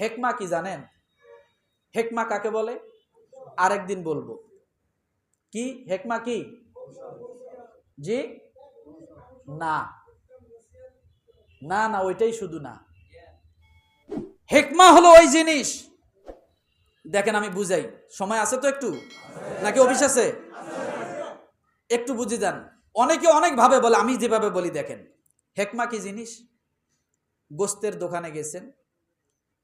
হেকমা কি জানেন? হেকমা কাকে বলে? আরেকদিন বলব। কি? হেকমা কি? জি? না। না না, ওইটাই শুধু না। হেকমা হলো ওই জিনিস। দেখেন, আমি বুঝাই। সময় আছে তো একটু? নাকি অফিস আছে? একটু বুঝে যান। অনেকে অনেক ভাবে বলে, আমি যেভাবে বলি দেখেন। হেকমা কি জিনিস? গোস্তের দোকানে গেছেন।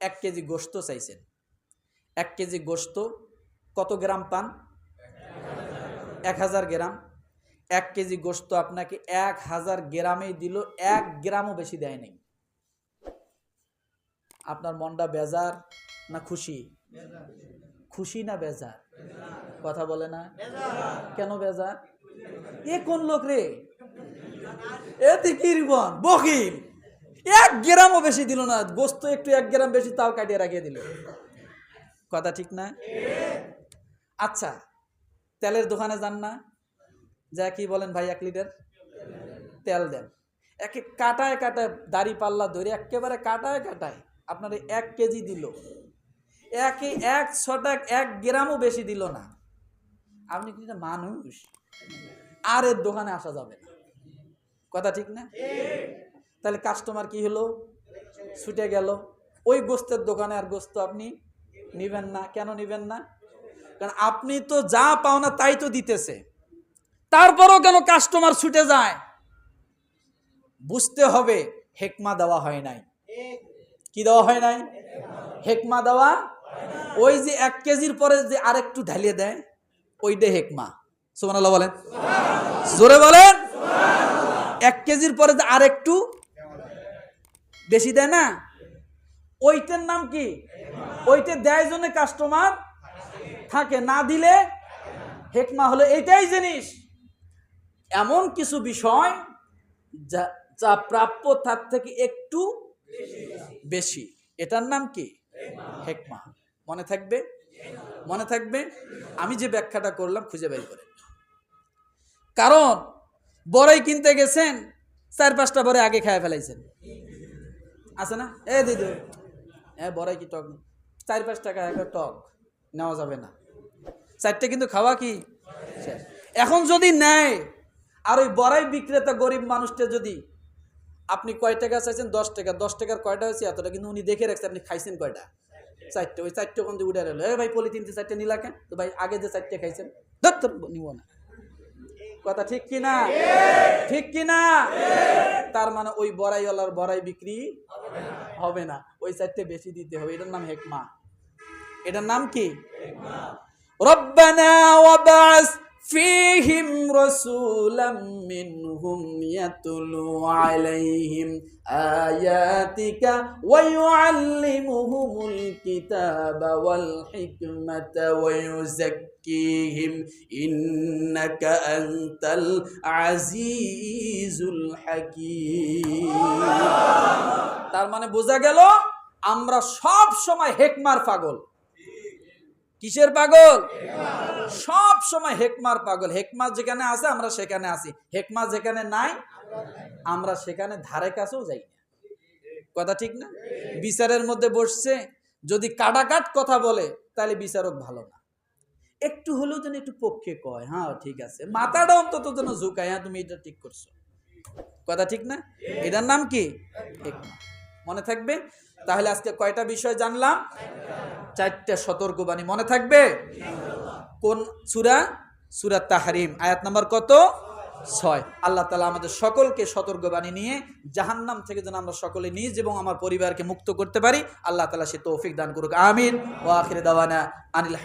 এক কেজি গোস্ত চাইছেন। এক কেজি গোস্ত কত গ্রাম পান? এক হাজার গ্রাম। এক কেজি গোস্ত আপনাকে এক হাজার গ্রামেই দিল, এক গ্রামও বেশি দেয় নাই। আপনার মনটা বেজার না খুশি? খুশি না বেজার? কথা বলে না? কেন বেজার? এ কোন লোক রে? এ তিকিরবন বকিল এক গ্রামও বেশি দিল না, গোস্ত একটু এক গ্রাম বেশি, তাও কাটিয়ে রাখিয়ে দিল। কথা ঠিক না? আচ্ছা তেলের দোকানে যান না। যা কি বলেন ভাই, এক লিটার? তেল দেন। একে কাটায় কাটায় দাড়ি পাল্লা ধরে একেবারে কাটায় কাটায় আপনার এক কেজি দিল। একে এক ছটা এক গ্রামও বেশি দিল না। আপনি কিন্তু মানুষ? আর এর দোকানে আসা যাবে না। কথা ঠিক না? তাহলে কাস্টমার কি হলো? ছুটে গেল। ওই গোস্তের দোকানে আর গোস্ত আপনি নিবেন না। কেন নিবেন না? কারণ আপনি তো যা পাও না তাই তো দিতেছে। তারপরও কেন কাস্টমার ছুটে যায়? বুঝতে হবে, হেকমা দেওয়া হয় নাই। কি দেওয়া হয় নাই? হেকমা দেওয়া ওই যে এক কেজির পরে যে আরেকটু ঢালিয়ে দেয় ওই ওইটা হেকমা। সুবহানাল্লাহ বলেন। জোরে বলেন। এক কেজির পরে যে আরেকটু বেশি দেয় না? ওইটার নাম কি? ওইটা দেয় জন্য কাস্টমার থাকে, না দিলে হেকমা হলো এইটাই জিনিস। এমন কিছু বিষয় যা যা প্রাপ্য তার থেকে একটু বেশি। এটার নাম কি? হেকমা। মনে থাকবে? মনে থাকবে? আমি যে ব্যাখ্যাটা করলাম খুঁজে বের করে কারণ বড়ই কিনতে গেছেন, চার পাঁচটা বড়ে আগে খায় ফেলাইছেন। আছে না? এ দিদি এ, বড়াই কি টক? চার পাঁচ টাকা একটা টক। নেওয়া যাবে না। চারটে কিন্তু খাওয়া কি। এখন যদি নেয়, আর ওই বড়াই বিক্রেতা গরিব মানুষটা যদি, আপনি কয় টাকা চাইছেন? দশ টাকা। দশ টাকার কয়টা হয়েছে? এতটা কিন্তু উনি দেখে রাখছে, আপনি খাইছেন কয়টা? চারটে। ওই চারটে থেকে উঠে রইল এ ভাই, পলিথিন দিয়ে চারটে নিলা কেন? তো ভাই, আগে যে চারটে খাইছেন, ধর নিব না। কথা ঠিক কি না ঠিক কি না তার মানে ওই বড়াইওয়ালার বড়াই বিক্রি হবে না। ওই চারটে বেশি দিতে হবে। এটার নাম হেকমা। এটার নাম কি? রব্বানা ওয়াবাস ফীহিম আলাইহিম আয়াতিকা ওয়া ইউআল্লিমুহুমুল কিতাবা ওয়াল হিকমাতা ওয়া ইউযাক্কিহিম ইন্নাকা আনতাল আজিজুল হাকীম। তার মানে বোঝা গেল, আমরা সব সময় হেকমার পাগল। কিসের পাগল? সব সময় হেকমার পাগল। হেকমা যেখানে আছে, আমরা সেখানে আছি। হেকমা যেখানে নাই, আমরা সেখানে ধারে কাছেও যাই না। কথা ঠিক না? বিচারের মধ্যে বসছে, যদি কাটাকাট কথা বলে, তাহলে বিচারক ভালো না। একটু হলেও যেন একটু পক্ষে কয় হ্যাঁ ঠিক আছে। মাথাটা অন্তত যেন ঝুঁকায় হ্যাঁ তুমি এটা ঠিক করছ। কথা ঠিক না? এটার নাম কি? হিকমা। মনে থাকবে? তাহলে আজকে কয়টা বিষয় জানলাম? চারটা সতর্কবাণী মনে থাকবে? কোন সুরা? সুরা তাহারিম। আয়াত নাম্বার কত? ছয়। আল্লাহ তালা আমাদের সকলকে সতর্কবাণী নিয়ে জাহান্নাম থেকে যেন আমরা সকলে নিজ এবং আমার পরিবারকে মুক্ত করতে পারি, আল্লাহ তালা সে তৌফিক দান করুক। আমিন। ও আখির দাওয়ানা আনিল